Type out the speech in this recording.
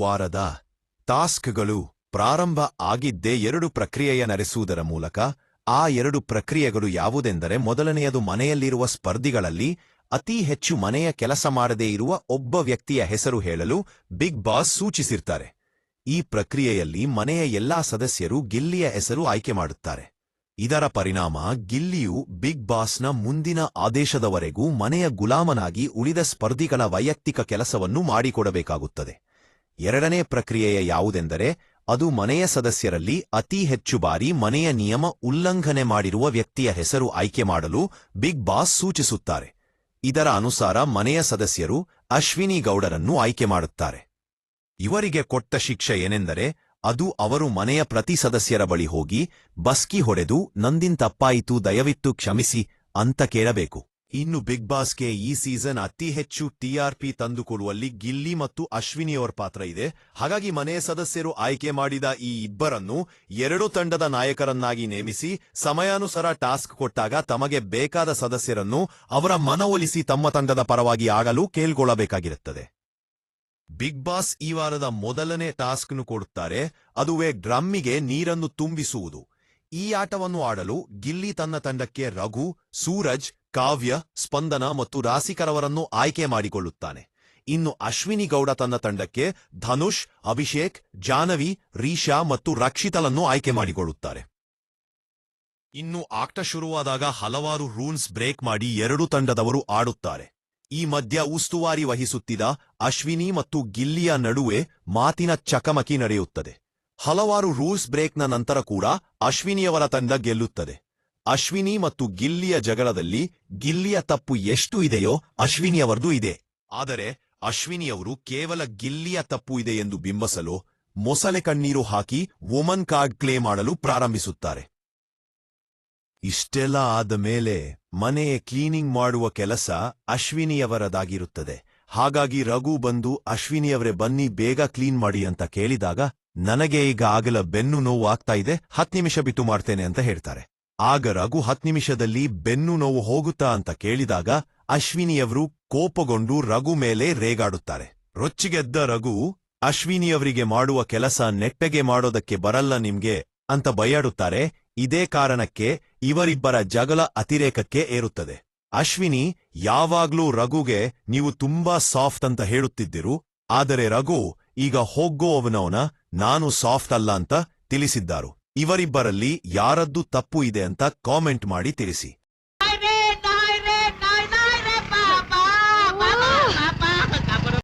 ವಾರದ ಟಾಸ್ಕ್ಗಳು ಪ್ರಾರಂಭ ಆಗಿದ್ದೇ ಎರಡು ಪ್ರಕ್ರಿಯೆಯ ನಡೆಸುವುದರ ಮೂಲಕ ಆ ಎರಡು ಪ್ರಕ್ರಿಯೆಗಳು ಯಾವುದೆಂದರೆ ಮೊದಲನೆಯದು ಮನೆಯಲ್ಲಿರುವ ಸ್ಪರ್ಧಿಗಳಲ್ಲಿ ಅತಿ ಹೆಚ್ಚು ಮನೆಯ ಕೆಲಸ ಮಾಡದೇ ಇರುವ ಒಬ್ಬ ವ್ಯಕ್ತಿಯ ಹೆಸರು ಹೇಳಲು ಬಿಗ್ ಬಾಸ್ ಸೂಚಿಸಿರ್ತಾರೆ. ಈ ಪ್ರಕ್ರಿಯೆಯಲ್ಲಿ ಮನೆಯ ಎಲ್ಲಾ ಸದಸ್ಯರು ಗಿಲ್ಲಿಯ ಹೆಸರು ಆಯ್ಕೆ ಮಾಡುತ್ತಾರೆ. ಇದರ ಪರಿಣಾಮ ಗಿಲ್ಲಿಯು ಬಿಗ್ ಬಾಸ್ನ ಮುಂದಿನ ಆದೇಶದವರೆಗೂ ಮನೆಯ ಗುಲಾಮನಾಗಿ ಉಳಿದ ಸ್ಪರ್ಧಿಗಳ ವೈಯಕ್ತಿಕ ಕೆಲಸವನ್ನು ಮಾಡಿಕೊಡಬೇಕಾಗುತ್ತದೆ. ಎರಡನೇ ಪ್ರಕ್ರಿಯೆಯ ಯಾವುದೆಂದರೆ, ಅದು ಮನೆಯ ಸದಸ್ಯರಲ್ಲಿ ಅತಿ ಹೆಚ್ಚು ಬಾರಿ ಮನೆಯ ನಿಯಮ ಉಲ್ಲಂಘನೆ ಮಾಡಿರುವ ವ್ಯಕ್ತಿಯ ಹೆಸರು ಆಯ್ಕೆ ಮಾಡಲು ಬಿಗ್ ಬಾಸ್ ಸೂಚಿಸುತ್ತಾರೆ. ಇದರ ಅನುಸಾರ ಮನೆಯ ಸದಸ್ಯರು ಅಶ್ವಿನಿ ಗೌಡರನ್ನು ಆಯ್ಕೆ ಮಾಡುತ್ತಾರೆ. ಇವರಿಗೆ ಕೊಟ್ಟ ಶಿಕ್ಷೆ ಏನೆಂದರೆ, ಅದು ಅವರು ಮನೆಯ ಪ್ರತಿ ಸದಸ್ಯರ ಬಳಿ ಹೋಗಿ ಬಸ್ಕಿ ಹೊಡೆದು, ನಂದಿನ್ ತಪ್ಪಾಯಿತು, ದಯವಿಟ್ಟು ಕ್ಷಮಿಸಿ ಅಂತ ಕೇಳಬೇಕು. ಇನ್ನು ಬಿಗ್ ಬಾಸ್ಗೆ ಈ ಸೀಸನ್ ಅತಿ ಹೆಚ್ಚು ಟಿಆರ್ಪಿ ತಂದುಕೊಡುವಲ್ಲಿ ಗಿಲ್ಲಿ ಮತ್ತು ಅಶ್ವಿನಿಯವರ ಪಾತ್ರ ಇದೆ. ಹಾಗಾಗಿ ಮನೆಯ ಸದಸ್ಯರು ಆಯ್ಕೆ ಮಾಡಿದ ಈ ಇಬ್ಬರನ್ನು ಎರಡು ತಂಡದ ನಾಯಕರನ್ನಾಗಿ ನೇಮಿಸಿ ಸಮಯಾನುಸಾರ ಟಾಸ್ಕ್ ಕೊಟ್ಟಾಗ ತಮಗೆ ಬೇಕಾದ ಸದಸ್ಯರನ್ನು ಅವರ ಮನವೊಲಿಸಿ ತಮ್ಮ ತಂಡದ ಪರವಾಗಿ ಆಗಲು ಕೇಳ್ಕೊಳ್ಳಬೇಕಾಗಿರುತ್ತದೆ ಬಿಗ್ ಬಾಸ್ ಈ ವಾರದ ಮೊದಲನೇ ಟಾಸ್ಕ್ನು ಕೊಡುತ್ತಾರೆ. ಅದುವೇ ಡ್ರಮ್ಮಿಗೆ ನೀರನ್ನು ತುಂಬಿಸುವುದು. ಈ ಆಟವನ್ನು ಆಡಲು ಗಿಲ್ಲಿ ತನ್ನ ತಂಡಕ್ಕೆ ರಘು, ಸೂರಜ್, ಕಾವ್ಯ, ಸ್ಪಂದನ ಮತ್ತು ರಾಸಿಕರವರನ್ನು ಆಯ್ಕೆ ಮಾಡಿಕೊಳ್ಳುತ್ತಾನೆ. ಇನ್ನು ಅಶ್ವಿನಿ ಗೌಡ ತನ್ನ ತಂಡಕ್ಕೆ ಧನುಷ್, ಅಭಿಷೇಕ್ ಜಾನವಿ ರೀಶಾ ಮತ್ತು ರಕ್ಷಿತಲನ್ನು ಆಯ್ಕೆ ಮಾಡಿಕೊಳ್ಳುತ್ತಾರೆ. ಇನ್ನು ಆಟ ಶುರುವಾದಾಗ ಹಲವಾರು ರೂಲ್ಸ್ ಬ್ರೇಕ್ ಮಾಡಿ ಎರಡು ತಂಡದವರು ಆಡುತ್ತಾರೆ. ಈ ಮಧ್ಯ ಉಸ್ತುವಾರಿ ವಹಿಸುತ್ತಿದ್ದ ಅಶ್ವಿನಿ ಮತ್ತು ಗಿಲ್ಲಿಯ ನಡುವೆ ಮಾತಿನ ಚಕಮಕಿ ನಡೆಯುತ್ತದೆ. ಹಲವಾರು ರೂಲ್ಸ್ ಬ್ರೇಕ್ನ ನಂತರ ಕೂಡ ಅಶ್ವಿನಿಯವರ ತಂಡ ಗೆಲ್ಲುತ್ತದೆ. ಅಶ್ವಿನಿ ಮತ್ತು ಗಿಲ್ಲಿಯ ಜಗಳದಲ್ಲಿ ಗಿಲ್ಲಿಯ ತಪ್ಪು ಎಷ್ಟು ಇದೆಯೋ ಅಶ್ವಿನಿಯವರದು ಇದೆ. ಆದರೆ ಅಶ್ವಿನಿಯವರು ಕೇವಲ ಗಿಲ್ಲಿಯ ತಪ್ಪು ಇದೆ ಎಂದು ಬಿಂಬಸಲು ಮೊಸಳೆ ಕಣ್ಣೀರು ಹಾಕಿ ವುಮನ್ ಕಾರ್ಡ್ ಕ್ಲೇ ಮಾಡಲು ಪ್ರಾರಂಭಿಸುತ್ತಾರೆ. ಇಷ್ಟೆಲ್ಲ ಆದ ಮೇಲೆ ಮನೆಯ ಕ್ಲೀನಿಂಗ್ ಮಾಡುವ ಕೆಲಸ ಅಶ್ವಿನಿಯವರದಾಗಿರುತ್ತದೆ. ಹಾಗಾಗಿ ರಘು ಬಂದು ಅಶ್ವಿನಿಯವರೇ ಬನ್ನಿ ಬೇಗ ಕ್ಲೀನ್ ಮಾಡಿ ಅಂತ ಕೇಳಿದಾಗ ನನಗೆ ಈಗ ಆಗಲ ಬೆನ್ನು ನೋವು ಆಗ್ತಾ ಇದೆ, ಹತ್ತು ನಿಮಿಷ ಬಿಟ್ಟು ಮಾಡ್ತೇನೆ ಅಂತ ಹೇಳ್ತಾರೆ. ಆಗ ರಘು ಹತ್ತು ನಿಮಿಷದಲ್ಲಿ ಬೆನ್ನು ನೋವು ಹೋಗುತ್ತಾ ಅಂತ ಕೇಳಿದಾಗ ಅಶ್ವಿನಿಯವರು ಕೋಪಗೊಂಡು ರಘು ಮೇಲೆ ರೇಗಾಡುತ್ತಾರೆ. ರೊಚ್ಚಿಗೆದ್ದ ರಘು, ಅಶ್ವಿನಿಯವರಿಗೆ ಮಾಡುವ ಕೆಲಸ ನೆಟ್ಟಗೆ ಮಾಡೋದಕ್ಕೆ ಬರಲ್ಲ ನಿಮ್ಗೆ ಅಂತ ಭಯಾಡುತ್ತಾರೆ ಇದೇ ಕಾರಣಕ್ಕೆ ಇವರಿಬ್ಬರ ಜಗಳ ಅತಿರೇಕಕ್ಕೆ ಏರುತ್ತದೆ. ಅಶ್ವಿನಿ, ಯಾವಾಗ್ಲೂ ರಘುಗೆ ನೀವು ತುಂಬಾ ಸಾಫ್ಟ್ ಅಂತ ಹೇಳುತ್ತಿದ್ದಿರು, ಆದರೆ ರಘು ಈಗ ಹೋಗೋವನವನ ನಾನು ಸಾಫ್ಟ್ ಅಲ್ಲ ಅಂತ ತಿಳಿಸಿದ್ದಾರು. ಇವರಿಬ್ಬರಲ್ಲಿ ಯಾರದ್ದು ತಪ್ಪು ಇದೆ ಅಂತ ಕಾಮೆಂಟ್ ಮಾಡಿ ತಿಳಿಸಿ.